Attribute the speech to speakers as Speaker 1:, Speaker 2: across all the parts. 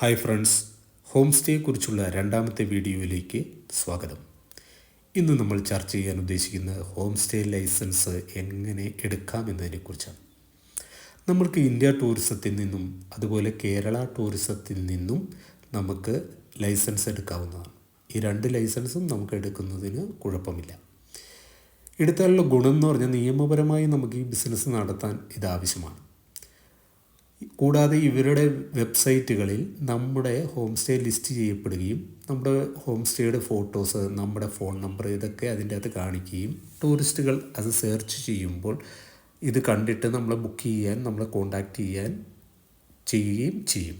Speaker 1: Hi friends home സ്റ്റേയെക്കുറിച്ചുള്ള രണ്ടാമത്തെ വീഡിയോയിലേക്ക് സ്വാഗതം. ഇന്ന് നമ്മൾ ചർച്ച ചെയ്യാൻ ഉദ്ദേശിക്കുന്നത് ഹോം സ്റ്റേ ലൈസൻസ് എങ്ങനെ എടുക്കാം എന്നതിനെക്കുറിച്ചാണ്. നമ്മൾക്ക് ഇന്ത്യ ടൂറിസത്തിൽ നിന്നും അതുപോലെ കേരള ടൂറിസത്തിൽ നിന്നും നമുക്ക് ലൈസൻസ് എടുക്കാവുന്നതാണ്. ഈ രണ്ട് ലൈസൻസും നമുക്ക് എടുക്കുന്നതിന് കുഴപ്പമില്ല. എടുത്താലുള്ള ഗുണം എന്ന് പറഞ്ഞാൽ നിയമപരമായി നമുക്ക് ഈ ബിസിനസ് നടത്താൻ ഇത് ആവശ്യമാണ്. കൂടാതെ ഇവരുടെ വെബ്സൈറ്റുകളിൽ നമ്മുടെ ഹോം സ്റ്റേ ലിസ്റ്റ് ചെയ്യപ്പെടുകയും നമ്മുടെ ഹോം സ്റ്റേയുടെ ഫോട്ടോസ് നമ്മുടെ ഫോൺ നമ്പർ ഇതൊക്കെ അതിന്റെ അകത്ത് കാണിക്കുകയും ടൂറിസ്റ്റുകൾ അത് സെർച്ച് ചെയ്യുമ്പോൾ ഇത് കണ്ടിട്ട് നമ്മളെ ബുക്ക് ചെയ്യാൻ നമ്മളെ കോണ്ടാക്ട് ചെയ്യാൻ ചെയ്യുകയും ചെയ്യും.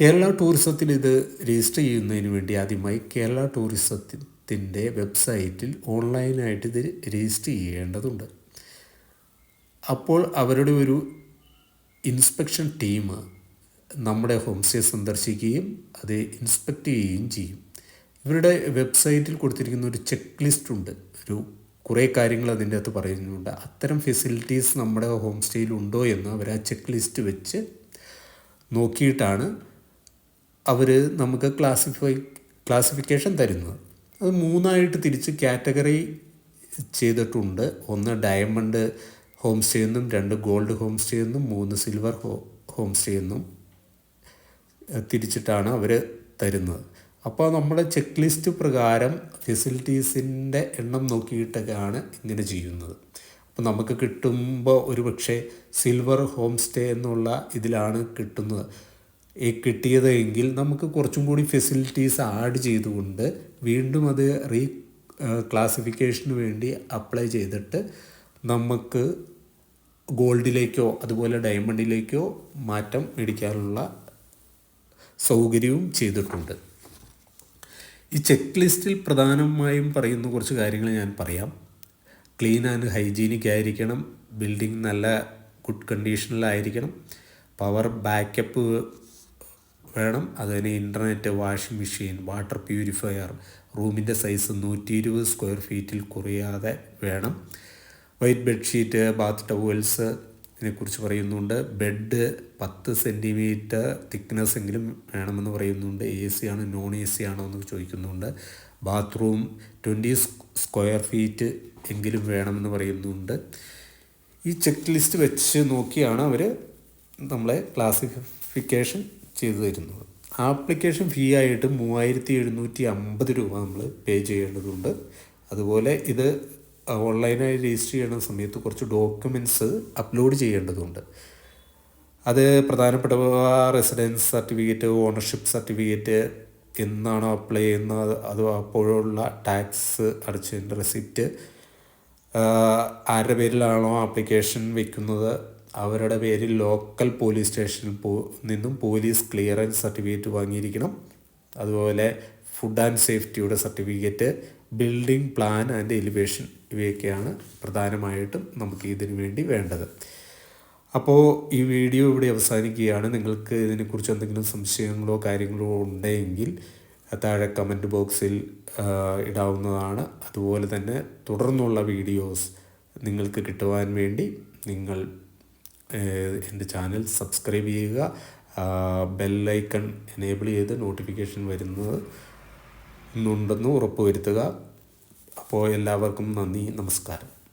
Speaker 1: കേരള ടൂറിസത്തിൽ ഇത് രജിസ്റ്റർ ചെയ്യുന്നതിന് വേണ്ടി ആദ്യമായി കേരള ടൂറിസത്തിന്റെ വെബ്സൈറ്റിൽ ഓൺലൈനായിട്ട് ഇത് രജിസ്റ്റർ ചെയ്യേണ്ടതുണ്ട്. അപ്പോൾ അവരുടെ ഒരു ഇൻസ്പെക്ഷൻ ടീം നമ്മുടെ ഹോം സ്റ്റേ സന്ദർശിക്കുകയും അത് ഇൻസ്പെക്റ്റ് ചെയ്യുകയും ചെയ്യും. ഇവരുടെ വെബ്സൈറ്റിൽ കൊടുത്തിരിക്കുന്ന ഒരു ചെക്ക് ലിസ്റ്റ് ഉണ്ട്. ഒരു കുറേ കാര്യങ്ങൾ അതിന്റെ അകത്ത് പറയുന്നുണ്ട്. അത്തരം ഫെസിലിറ്റീസ് നമ്മുടെ ഹോം സ്റ്റേയിൽ ഉണ്ടോ എന്ന് അവർ ആ ചെക്ക് ലിസ്റ്റ് വെച്ച് നോക്കിയിട്ടാണ് അവർ നമുക്ക് ക്ലാസിഫൈ ക്ലാസിഫിക്കേഷൻ തരുന്നത്. അത് മൂന്നായിട്ട് തിരിച്ച് കാറ്റഗറി ചെയ്തിട്ടുണ്ട്. ഒന്ന് ഡയമണ്ട് ഹോം സ്റ്റേ എന്നും രണ്ട് ഗോൾഡ് ഹോം സ്റ്റേ എന്നും മൂന്ന് സിൽവർ ഹോ ഹോം സ്റ്റേ എന്നും തിരിച്ചിട്ടാണ് അവർ തരുന്നത്. അപ്പോൾ നമ്മുടെ ചെക്ക് ലിസ്റ്റ് പ്രകാരം ഫെസിലിറ്റീസിന്റെ എണ്ണം നോക്കിയിട്ടൊക്കെയാണ് ഇങ്ങനെ ചെയ്യുന്നത്. അപ്പോൾ നമുക്ക് കിട്ടുമ്പോൾ ഒരു പക്ഷേ സിൽവർ ഹോം സ്റ്റേ എന്നുള്ള ഇതിലാണ് കിട്ടുന്നത്. ഈ കിട്ടിയത് എങ്കിൽ നമുക്ക് കുറച്ചും കൂടി ഫെസിലിറ്റീസ് ആഡ് ചെയ്തുകൊണ്ട് വീണ്ടും അത് റീ ക്ലാസിഫിക്കേഷന് വേണ്ടി അപ്ലൈ ചെയ്തിട്ട് നമുക്ക് ഗോൾഡിലേക്കോ അതുപോലെ ഡയമണ്ടിലേക്കോ മാറ്റം മേടിക്കാനുള്ള സൗകര്യവും ചെയ്തിട്ടുണ്ട്. ഈ ചെക്ക് ലിസ്റ്റിൽ പ്രധാനമായും പറയുന്ന കുറച്ച് കാര്യങ്ങൾ ഞാൻ പറയാം. ക്ലീൻ ആൻഡ് ഹൈജീനിക് ആയിരിക്കണം ബിൽഡിംഗ് നല്ല ഗുഡ് കണ്ടീഷനിലായിരിക്കണം പവർ ബാക്കപ്പ് വേണം അതിന് internet washing machine water purifier റൂമിന്റെ സൈസ് നൂറ്റി ഇരുപത് സ്ക്വയർ ഫീറ്റിൽ കുറയാതെ വേണം. വൈറ്റ് ബെഡ്ഷീറ്റ് ബാത്ത് ടവൽസ് ഇതിനെക്കുറിച്ച് പറയുന്നുണ്ട്. ബെഡ് പത്ത് സെന്റിമീറ്റർ തിക്നെസ് എങ്കിലും വേണമെന്ന് പറയുന്നുണ്ട്. എ സി ആണ് നോൺ എ സി ആണോ എന്ന് ചോദിക്കുന്നുണ്ട്. ബാത്റൂം ട്വന്റി സ്ക്വയർ ഫീറ്റ് എങ്കിലും വേണമെന്ന് പറയുന്നുണ്ട്. ഈ ചെക്ക് ലിസ്റ്റ് വെച്ച് നോക്കിയാണ് അവർ നമ്മളെ ക്ലാസിഫിക്കേഷൻ ചെയ്തു തരുന്നത്. ആപ്ലിക്കേഷൻ ഫീ ആയിട്ട് മൂവായിരത്തി എഴുന്നൂറ്റി അമ്പത് രൂപ നമ്മൾ പേ ചെയ്യേണ്ടതുണ്ട്. അതുപോലെ ഇത് ഓൺലൈനായി രജിസ്റ്റർ ചെയ്യുന്ന സമയത്ത് കുറച്ച് ഡോക്യുമെന്റ്സ് അപ്ലോഡ് ചെയ്യേണ്ടതുണ്ട്. അത് പ്രധാനപ്പെട്ട റെസിഡൻസ് സർട്ടിഫിക്കറ്റ് ഓണർഷിപ്പ് സർട്ടിഫിക്കറ്റ് എന്നാണോ അപ്ലൈ ചെയ്യുന്നത് അത് അപ്പോഴുള്ള ടാക്സ് അടച്ചതിന്റെ റെസിപ്റ്റ് ആരുടെ പേരിലാണോ ആപ്ലിക്കേഷൻ വെക്കുന്നത് അവരുടെ പേരിൽ ലോക്കൽ പോലീസ് സ്റ്റേഷനിൽ പോ നിന്നും പോലീസ് ക്ലിയറൻസ് സർട്ടിഫിക്കറ്റ് വാങ്ങിയിരിക്കണം. അതുപോലെ food and സേഫ്റ്റിയുടെ certificate building plan and elevation ഇവയൊക്കെയാണ് പ്രധാനമായിട്ടും നമുക്ക് ഇതിനു വേണ്ടി വേണ്ടത്. അപ്പോൾ ഈ വീഡിയോ ഇവിടെ അവസാനിക്കുകയാണ്. നിങ്ങൾക്ക് ഇതിനെക്കുറിച്ച് എന്തെങ്കിലും സംശയങ്ങളോ കാര്യങ്ങളോ ഉണ്ടെങ്കിൽ താഴെ കമന്റ് ബോക്സിൽ ഇടാവുന്നതാണ്. അതുപോലെ തന്നെ തുടർന്നുള്ള വീഡിയോസ് നിങ്ങൾക്ക് കിട്ടുവാൻ വേണ്ടി നിങ്ങൾ എന്റെ ചാനൽ സബ്സ്ക്രൈബ് ചെയ്യുക. ബെല്ലൈക്കൺ എനേബിൾ ചെയ്ത് നോട്ടിഫിക്കേഷൻ വരുന്നത് ഉണ്ടെന്ന് ഉറപ്പുവരുത്തുക. അപ്പോൾ എല്ലാവർക്കും നന്ദി നമസ്കാരം.